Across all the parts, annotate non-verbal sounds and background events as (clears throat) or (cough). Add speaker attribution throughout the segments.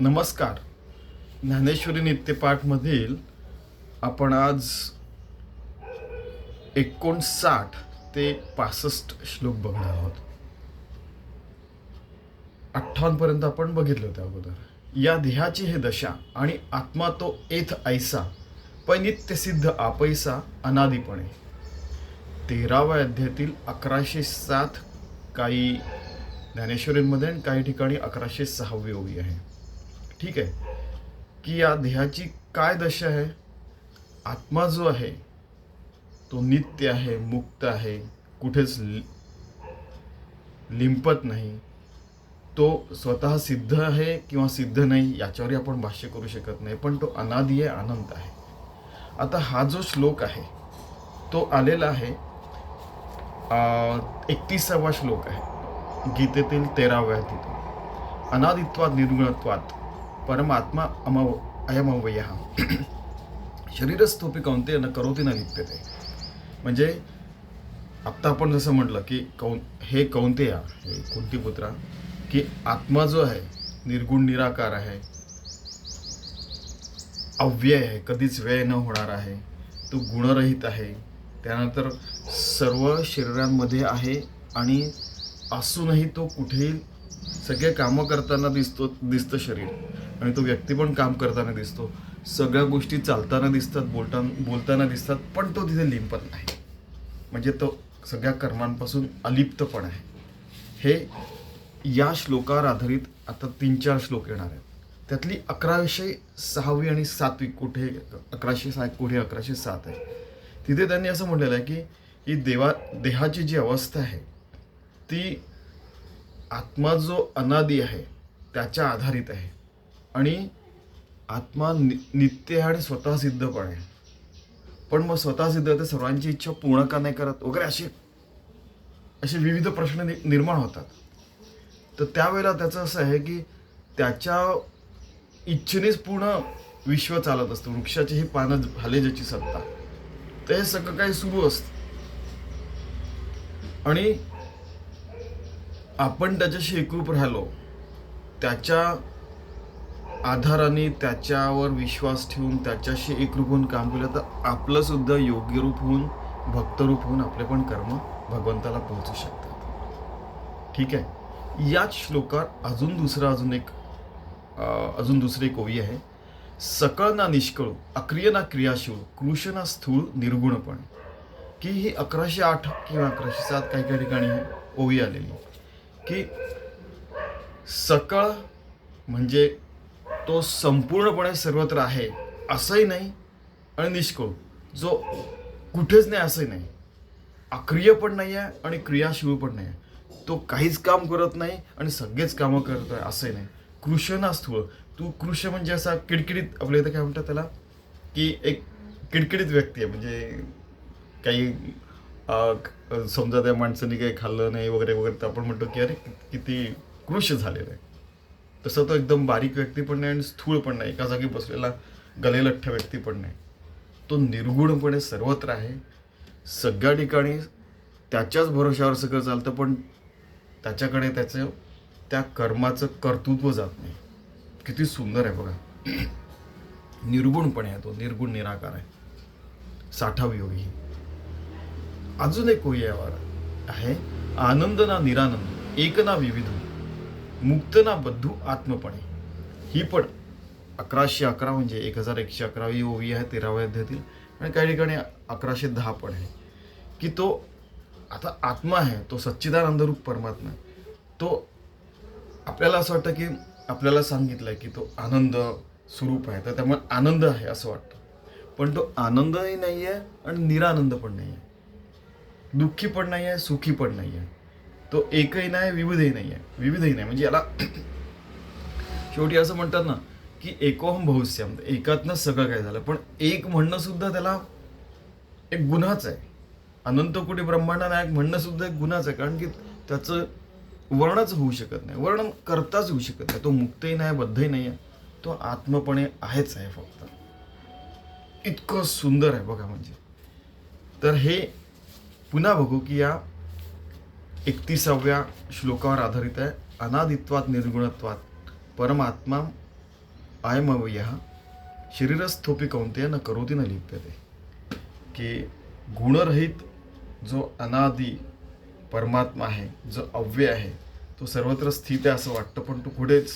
Speaker 1: नमस्कार. ज्ञानेश्वरी नित्यपाठमधील आपण आज एकोणसाठ ते पासष्ट श्लोक बघणार आहोत. अठ्ठावन्नपर्यंत आपण बघितलं होतं अगोदर. या देहाची हे दशा आणि आत्मा तो एथ ऐसा पण नित्य सिद्ध आपैसा अनादिपणे. तेराव्या अध्यायातील अकराशे सात काही ज्ञानेश्वरींमध्ये आणि काही ठिकाणी अकराशे सहावी ओवी आहे. ठीक आहे. की या देहाची काय दशा आहे? आत्मा जो आहे तो नित्य आहे मुक्त आहे कुठेच लि- लिंपत नाही. तो स्वतः सिद्ध आहे किंवा सिद्ध नाही याच्यावरही आपण भाष्य करू शकत नाही पण तो अनादी आहे अनंत आहे. आता हा जो श्लोक आहे तो आलेला आहे एकतीसावा श्लोक आहे. गीतेतील तेराव्या तिथून अनादित्वात निर्गुणत्वात. परमात्मा अमव अयमवय (clears throat) शरीरस्थोपी कौंते न करोती न लिप्यते। म्हणजे आत्ता आपण जसं म्हटलं की कौन हे कौंतेया हे कुंतीपुत्रा की आत्मा जो आहे निर्गुण निराकार आहे अव्यय आहे कधीच व्यय न होणार आहे तो गुणरहित आहे त्यानंतर सर्व शरीरांमध्ये आहे आणि असूनही तो कुठेही सगळे कामं करताना दिसतो दिसतं शरीर. आणि तो व्यक्ती पण काम करताना दिसतो. सगळ्या गोष्टी चालताना दिसतात बोलता बोलताना दिसतात पण तो तिथे लिंपत नाही. म्हणजे तो सगळ्या कर्मांपासून अलिप्त पण आहे. हे या श्लोकावर आधारित आता तीन चार श्लोक येणार आहेत. त्यातली अकराशे सहावी आणि सातवी कुठे अकराशे सहा कुठे अकराशे सात आहे? तिथे त्यांनी असं म्हटलेलं आहे की ही देवा देहाची जी अवस्था आहे ती आत्मा जो अनादी आहे त्याच्या आधारित आहे. आणि आत्मा नि नित्य आहे आणि स्वतः सिद्ध पण आहे. पण मग स्वतः सिद्ध ते तर सर्वांची इच्छा पूर्ण का नाही करत वगैरे असे असे विविध प्रश्न नि- निर्माण होतात. तर त्यावेळेला त्याचं असं आहे की त्याच्या इच्छेनेच पूर्ण विश्व चालत असतं. वृक्षाची ही पानं झाले ज्याची सत्ता. तर हे सगळं काही सुरू असतं. आणि आपण त्याच्याशी एकरूप राहिलो त्याच्या आधाराने त्याच्यावर विश्वास ठेवून त्याच्याशी एकरूप होऊन काम केलं तर आपलंसुद्धा योग्यरूप योग्य रूप होऊन भक्तरूप होऊन आपले पण कर्म भगवंताला पोहोचू शकतात. ठीक आहे? याच श्लोकात अजून दुसरा अजून एक अजून दुसरी एक ओवी आहे. सकळ ना निष्कळू अक्रिय ना क्रियाशूळ कृष ना स्थूळ निर्गुणपण की ही अकराशे आठ किंवा अकराशे सात काही काही ठिकाणी ओवी आलेली. की सकळ म्हणजे तो संपूर्णपणे सर्वत्र आहे असंही नाही आणि निष्कळू जो कुठेच नाही असंही नाही. अक्रिय पण नाही आहे आणि क्रियाशिव पण नाही आहे. तो काहीच काम करत नाही आणि सगळेच कामं करतोय असंही नाही. कृश स्थूळ. तू कृष म्हणजे असा किडकिडीत आपल्या इथं काय म्हणतात त्याला? की एक किडकिडीत व्यक्ती आहे म्हणजे काही समजा त्या माणसाने काही खाल्लं नाही वगैरे वगैरे तर आपण म्हणतो की अरे किती कृष झालेलं आहे. तसं तो एकदम बारीक व्यक्ती पण नाही आणि स्थूळ पण नाही. एका जागी बसलेला गलेलठ्ठ व्यक्ती पण नाही. तो निर्गुणपणे सर्वत्र आहे. सगळ्या ठिकाणी त्याच्याच भरोश्यावर सगळं चालतं पण त्याच्याकडे त्याचं त्या कर्माचं कर्तृत्व जात नाही. किती सुंदर आहे बघा. निर्गुणपणे आहे तो निर्गुण निराकार आहे. साठावी योगी. अजून एक ओळी आहे आनंद ना निरानंद एक ना विविध. मुक्त ना बद्धू आत्मपणे. ही पण अकराशे अकरा म्हणजे एक हजार एकशे अकरावी ओवी आहे तेराव्या अध्यातील आणि काही ठिकाणी अकराशे दहा पण आहे. की तो आता आत्मा आहे तो सच्चिदानंद रूप परमात्मा आहे. तो आपल्याला असं वाटतं की आपल्याला सांगितलंय की तो आनंद स्वरूप आहे. तर त्यामुळे आनंद आहे असं वाटतं. पण तो आनंदही नाही आहे आणि निरानंद पण नाही आहे दुःखी पण नाही आहे सुखी पण नाही आहे तो एकही नाही विविधही नाही आहे विविधही नाही. म्हणजे याला (clears throat) शेवटी असं म्हणतात ना की एकोहम बहुस्याम एकातनं सगळं काय झालं. पण एक म्हणणं सुद्धा त्याला एक गुन्हाच आहे. अनंत कोटी ब्रह्मांड नायक म्हणणं सुद्धा एक गुन्हाच आहे. कारण की त्याचं वर्णच होऊ शकत नाही. वर्णन करताच होऊ शकत नाही. तो मुक्तही नाही बद्धही नाही आहे तो आत्मपणे आहेच आहे फक्त. इतकं सुंदर आहे बघा म्हणजे. तर हे पुन्हा बघू की या एकतीसाव्या श्लोकावर आधारित आहे. अनादित्वात निर्गुणत्वात परमात्मा आयमवय शरीरस्थोपी कौंतेय न करोती न लिप्यते. की गुणरहित जो अनादी परमात्मा आहे जो अव्यय आहे तो सर्वत्र स्थित आहे असं वाटतं पण तो कुठेच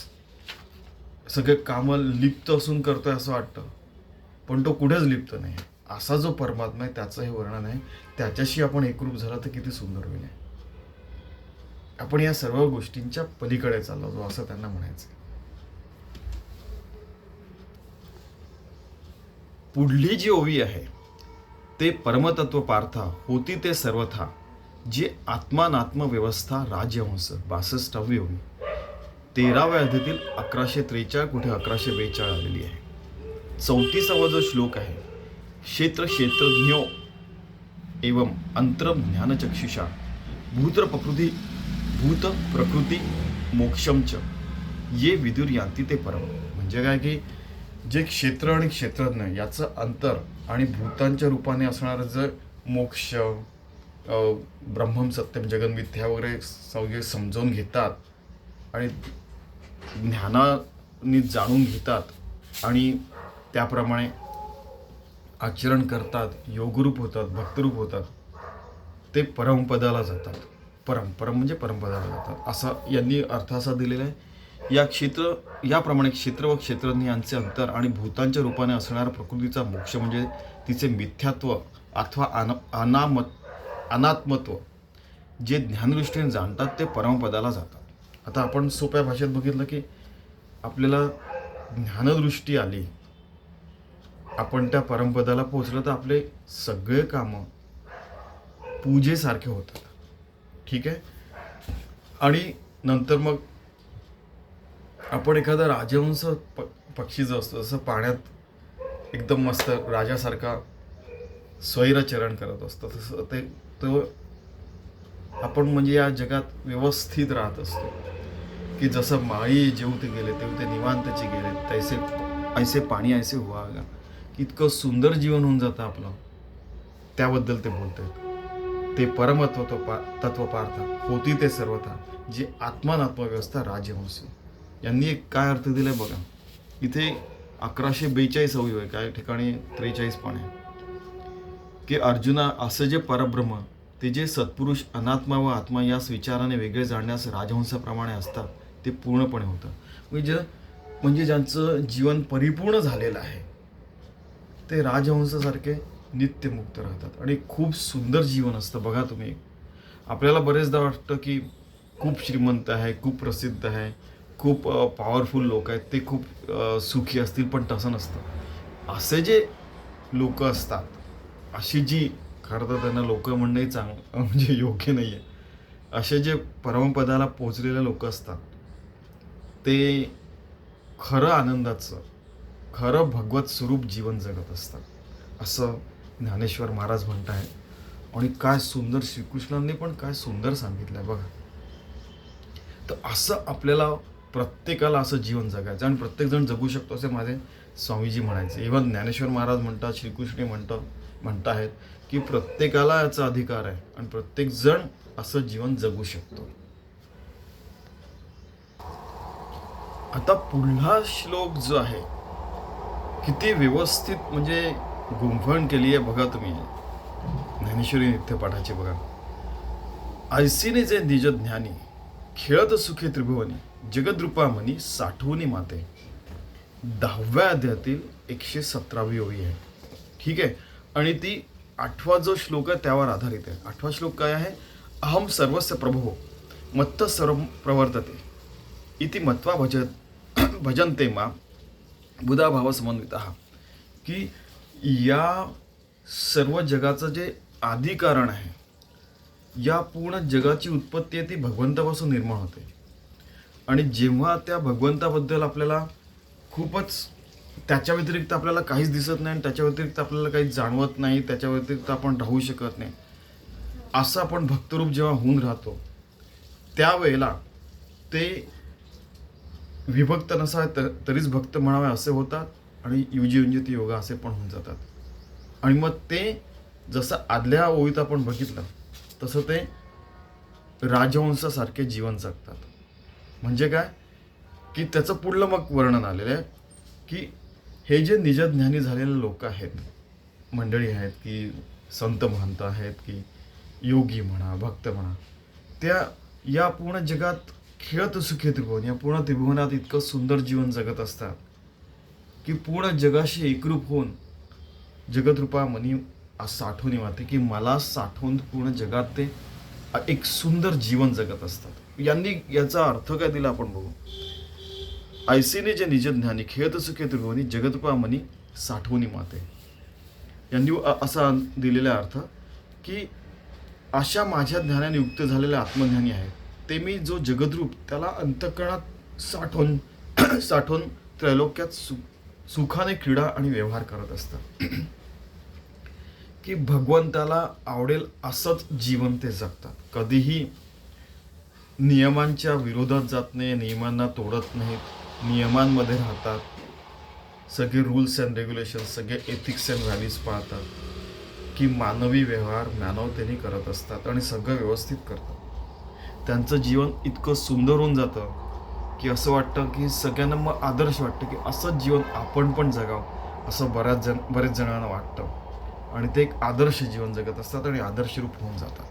Speaker 1: सगळे कामं लिप्त असून करतो आहे असं वाटतं. पण तो कुठेच लिप्त नाही. असा जो परमात्मा आहे त्याचं हे वर्णन आहे. त्याच्याशी आपण एकरूप झाला तर किती सुंदर होईल. आपण या सर्व गोष्टींच्या पलीकडे चाललो जो असं त्यांना म्हणायचं पुढली जी ओवी आहे ते परमतत्व पार्था होती ते सर्वथा जे आत्मानात्म व्यवस्था राजहंस बासष्टावी ओवी तेराव्या अध्यातील अकराशे त्रेचाळ कुठे अकराशे बेचाळ आलेली आहे. चौतीसावा जो श्लोक आहे क्षेत्र क्षेत्रज्ञो एवं अंतरम ज्ञानचक्षुषा भूत्र प्रकृती भूत प्रकृती मोक्षमच ये विदुर यांती ते परम. म्हणजे काय की जे क्षेत्र आणि क्षेत्रज्ञ याचं अंतर आणि भूतांच्या रूपाने असणारं जर मोक्ष ब्रह्म ब्रह्मम सत्यम जगनविद्या वगैरे सगळे समजावून घेतात आणि ज्ञानाने जाणून घेतात आणि त्याप्रमाणे आचरण करतात योगरूप होतात भक्तरूप होतात ते परमपदाला जातात. परंपरा म्हणजे परंपरा जातात असा यांनी अर्थ असा दिलेला आहे या क्षेत्र याप्रमाणे क्षेत्र व क्षेत्रज्ञ यांचे अंतर आणि भूतांच्या रूपाने असणारा प्रकृतीचा मोक्ष म्हणजे तिचे मिथ्यात्व अथवा अन अनामत अनात्मत्व जे ज्ञानदृष्टीने जाणतात ते परमपदाला जातात. आता आपण सोप्या भाषेत बघितलं की आपल्याला ज्ञानदृष्टी आली आपण त्या परमपदाला पोहोचलं तर आपले सगळे कामं पूजेसारखे होतात. ठीक आहे. आणि नंतर मग आपण एखादा राजहंस प पक्षी जो असतो जसं पाण्यात एकदम मस्त राजासारखा स्वैरचरण करत असतो तसं ते तो आपण म्हणजे या जगात व्यवस्थित राहत असतो. की जसं माळी जेवते गेले तेव्हा ते निवांतचे गेले तैसे ऐसे पाणी ऐसे हुआ इतकं सुंदर जीवन होऊन जातं आपलं. त्याबद्दल ते बोलत आहेत ते परमत्व पा तत्व पार्थ होती ते सर्वथा जे आत्मानात्मव्यवस्था व्यवस्था यांनी एक काय अर्थ दिलाय बघा? इथे अकराशे बेचाळीस अवयव आहे काही ठिकाणी? त्रेचाळीस पण आहे. की अर्जुना असं जे परब्रह्म ते जे सत्पुरुष अनात्मा व आत्मा यास विचाराने वेगळे जाणण्यास राजहंसाप्रमाणे असतात ते पूर्णपणे होतं. म्हणजे म्हणजे ज्यांचं जीवन परिपूर्ण झालेलं आहे ते राजहंसासारखे नित्यमुक्त राहतात. आणि खूप सुंदर जीवन असतं. बघा तुम्ही. आपल्याला बरेचदा वाटतं की खूप श्रीमंत आहे खूप प्रसिद्ध आहे खूप पॉवरफुल लोक आहेत. ते खूप सुखी असतील पण तसं नसतं. असे जे लोक असतात अशी जी खरं तर त्यांना लोक म्हणणंही चांग म्हणजे योग्य नाही आहे असे जे परमपदाला पोचलेले लोक असतात ते खरं आनंदाचं खरं भगवत स्वरूप जीवन जगत असतात. असं ज्ञानेश्वर महाराज म्हणत आहे आणि काय सुंदर श्रीकृष्णांनी पण काय सुंदर सांगितलं आहे बघा. तर असं आपल्याला प्रत्येकाला असं जीवन जगायचं आणि प्रत्येकजण जगू शकतो असे माझे स्वामीजी म्हणायचे. इव्हन ज्ञानेश्वर महाराज म्हणतात श्रीकृष्ण म्हणतात म्हणत आहेत की प्रत्येकाला याचा अधिकार आहे आणि प्रत्येकजण असं जीवन जगू शकतो. आता पुढला श्लोक जो आहे किती व्यवस्थित म्हणजे गुंफण केली आहे बघा तुम्ही ज्ञानेश्वरी नित्यपाठाची बघा ऐसीने जे निज ज्ञानी खेळत सुखे त्रिभुवनी जगद्रूपा म्हणी साठवणी माते। दहाव्या अध्यायातील एकशे सतरावी ओवी आहे। ठीक आहे? आणि ती आठवा जो श्लोक आहे त्यावर आधारित आहे. आठवा श्लोक काय आहे? अहम सर्वस्य प्रभो मत्त सर्व प्रवर्तते। इति मत्वा भज भजन्ते मा बुधा भाव समन्वित। की या सर्व जगाचं जे आधी कारण आहे या पूर्ण जगाची उत्पत्ती आहे ती भगवंतापासून निर्माण होते. आणि जेव्हा त्या भगवंताबद्दल आपल्याला खूपच त्याच्या व्यतिरिक्त आपल्याला काहीच दिसत नाही आणि त्याच्या व्यतिरिक्त आपल्याला काही जाणवत नाही त्याच्या व्यतिरिक्त आपण राहू शकत नाही असं आपण भक्तरूप जेव्हा होऊन राहतो त्यावेळेला ते विभक्त नसावे तर तरीच भक्त म्हणावे असे होतात. आणि युजी युंजित योगा असे पण होऊन जातात. आणि मग ते जसं आदल्या ओळीत आपण बघितलं तसं ते राजवंशासारखे जीवन जगतात. म्हणजे काय? की त्याचं पुढलं मग वर्णन आलेलं आहे की हे जे निजज्ञानी झालेले लोक आहेत मंडळी आहेत की संत महंत आहेत की योगी म्हणा भक्त म्हणा त्या या पूर्ण जगात खेळत सुखी त्रिभुवन या पूर्ण त्रिभुवनात इतकं सुंदर जीवन जगत असतात. की पूर्ण जगाशी एकरूप होऊन जगतरूपा मनी साठवणी आठवणी वाटते की मला साठवून पूर्ण जगात ते एक सुंदर जीवन जगत असतात. यांनी याचा अर्थ काय दिला आपण बघू. ऐसेने जे निजज्ञानी खेळत सुखे त्रिभुवनी जगतरूपा मनी साठवणी माते. यांनी असा दिलेला अर्थ की अशा माझ्या ज्ञानाने युक्त झालेल्या आत्मज्ञानी आहेत. ते मी जो जगद्रूप त्याला अंतकरणात साठवून साठवून त्रैलोक्यात सु सुखाने क्रीडा आणि व्यवहार करत असतात की भगवंताला आवडेल असंच जीवन ते जगतात. कधीही नियमांच्या विरोधात जात नाही नियमांना तोडत नाहीत नियमांमध्ये राहतात. सगळे रूल्स अँड रेग्युलेशन सगळे एथिक्स अँड व्हॅल्यूज पाळतात. की मानवी व्यवहार मानवतेने करत असतात आणि सगळं व्यवस्थित करतात. त्यांचं जीवन इतकं सुंदर होऊन जातं की असं वाटतं की सगळ्यांना मग आदर्श वाटतं की असं जीवन आपण पण जगावं असं बऱ्याच जण बरेच जणांना वाटतं. आणि ते एक आदर्श जीवन जगत असतात आणि आदर्श रूप होऊन जातात.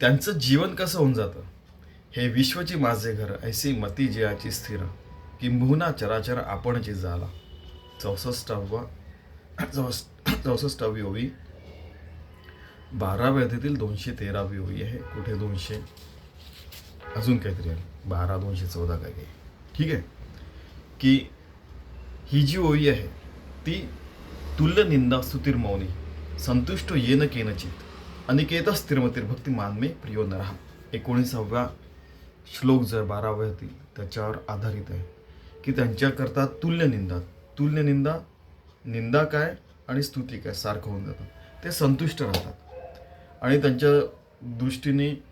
Speaker 1: त्यांचं जीवन कसं होऊन जातं? हे विश्वची माझे घर ऐसी मती जयाची स्थिर. किंबहुना चराचर आपणची झाला चौसष्टावा चौस चौसष्टावी ओवी. बाराव्या अध्यातील दोनशे तेरावी ओवी आहे. कुठे दोनशे? अजून काहीतरी आहे. बारा दोनशे चौदा काय काही ठीक आहे? की ही जी ओळी आहे ती तुल्य निंदा स्तुतीर मौनी संतुष्ट येन केनचित अनिकेत स्थिरमतीर भक्ती मानमे प्रियो नरहा एकोणीसाव्या श्लोक जर बाराव्या त्याच्यावर आधारित आहे की त्यांच्याकरता तुल्य निंदा तुल्य निंदा निंदा काय आणि स्तुती काय सारखं होऊन जातं. ते संतुष्ट राहतात. आणि त्यांच्या दृष्टीने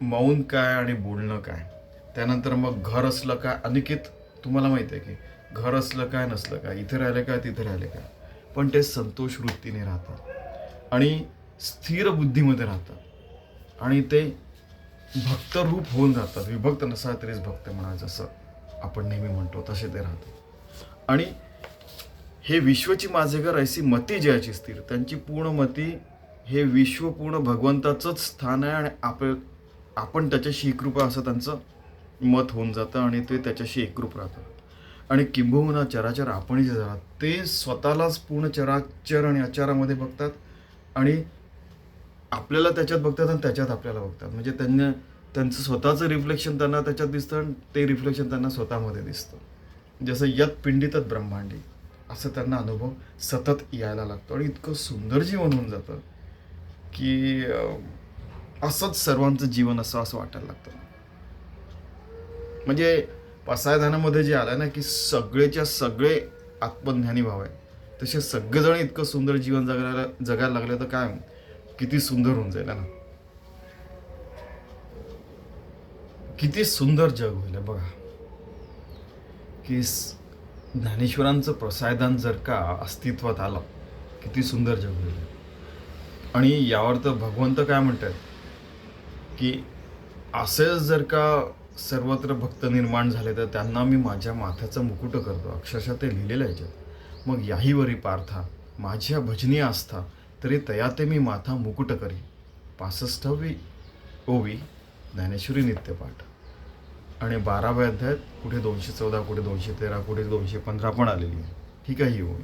Speaker 1: मौन काय आणि बोलणं काय? त्यानंतर मग घर असलं काय? अनिकेत तुम्हाला माहिती आहे की घर असलं काय नसलं काय? इथे राहिले काय तिथे राहिले काय? पण ते संतोष वृत्तीने राहतात. आणि स्थिर बुद्धीमध्ये राहतात. आणि ते भक्तरूप होऊन जातात. विभक्त नसा तरीच भक्त म्हणा जसं आपण नेहमी म्हणतो तसे ते राहतात. आणि हे विश्वची माझे घर ऐसी मती जयाची स्थिर त्यांची पूर्ण मती हे विश्व पूर्ण भगवंताचंच स्थान आहे आणि आप आपण त्याच्याशी एकरूप आहे असं त्यांचं मत होऊन जातं आणि ते त्याच्याशी एकरूप राहतं. आणि किंबहुना चराचर आपण जे झाला ते स्वतःलाच पूर्ण चराचर आणि आचारामध्ये बघतात आणि आपल्याला त्याच्यात बघतात आणि त्याच्यात आपल्याला बघतात. म्हणजे त्यांना त्यांचं स्वतःचं रिफ्लेक्शन त्यांना त्याच्यात दिसतं आणि ते रिफ्लेक्शन त्यांना स्वतःमध्ये दिसतं. जसं यत पिंडितच ब्रह्मांडी असं त्यांना अनुभव सतत यायला लागतो. आणि इतकं सुंदर जीवन होऊन जातं की असंच सर्वांचं जीवन असं असं वाटायला लागतं. म्हणजे पसायदानामध्ये जे आलं ना की सगळेच्या सगळे आत्मज्ञानी भाव आहे तसे सगळेजण इतकं सुंदर जीवन जगायला जगायला लागले तर काय? किती सुंदर होऊन जाईल ना? किती सुंदर जग होईल बघा. की ज्ञानेश्वरांचं प्रसायदान जर का अस्तित्वात आलं किती सुंदर जग होईल. आणि यावर तर भगवंत काय म्हणतात? की असं जर का सर्वत्र भक्त निर्माण झाले तर त्यांना मी माझ्या माथ्याचं मुकुट करतो. अक्षरशः ते लिहिलेलं आहे याच्यात मग याहीवरी पार्था माझ्या भजनी आस्था तरी तया ते मी माथा मुकुट करी. पासष्टावी ओवी ज्ञानेश्वरी नित्यपाठ. आणि बाराव्या अध्यायात कुठे दोनशे चौदा कुठे दोनशे तेरा कुठे दोनशे पंधरा पण आलेली आहे. ठीक आहे ही ओवी.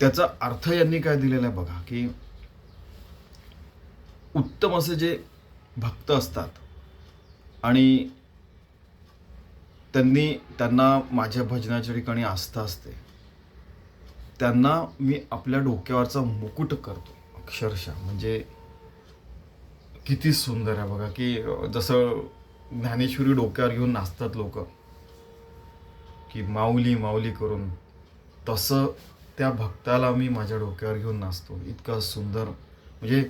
Speaker 1: त्याचा अर्थ यांनी काय दिलेला आहे बघा की उत्तम असे जे भक्त असतात. आणि त्यांनी त्यांना माझ्या भजनाच्या ठिकाणी आस्था असते. त्यांना मी आपल्या डोक्यावरचा मुकुट करतो अक्षरशः. म्हणजे किती सुंदर आहे बघा की जसं ज्ञानेश्वरी डोक्यावर घेऊन नाचतात लोक की माऊली माऊली करून. तसं त्या भक्ताला मी माझ्या डोक्यावर घेऊन नाचतो. इतका सुंदर. म्हणजे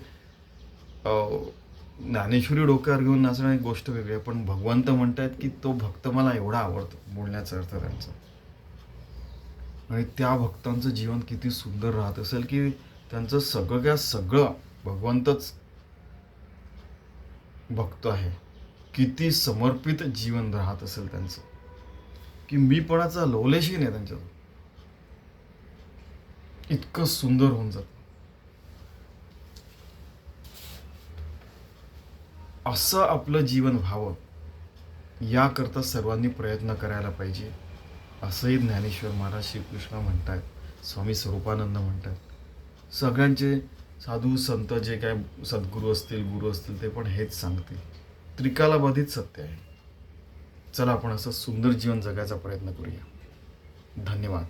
Speaker 1: ज्ञानेश्वरी डोक्यावर घेऊन नाचणं एक गोष्ट वेगळी आहे. पण भगवंत म्हणतायत की तो भक्त मला एवढा आवडतो बोलण्याचा अर्थ त्यांचा. आणि त्या भक्तांचं जीवन किती सुंदर राहत असेल की त्यांचं सगळं सगळं भगवंतच भक्त आहे. किती समर्पित जीवन राहत असेल त्यांचं. की मी पणाचा लवलेशही नाही त्यांच्या इतकं सुंदर होऊन जातं. असं आपलं जीवन व्हावं याकरता सर्वांनी प्रयत्न करायला पाहिजे. असंही ज्ञानेश्वर महाराज श्रीकृष्ण म्हणत आहेत स्वामी स्वरूपानंद म्हणतात. सगळ्यांचे साधू संत जे काय सद्गुरू असतील गुरु असतील ते पण हेच सांगतील. त्रिकालाबाधित सत्य आहे. चला आपण असं सुंदर जीवन जगायचा प्रयत्न करूया. धन्यवाद.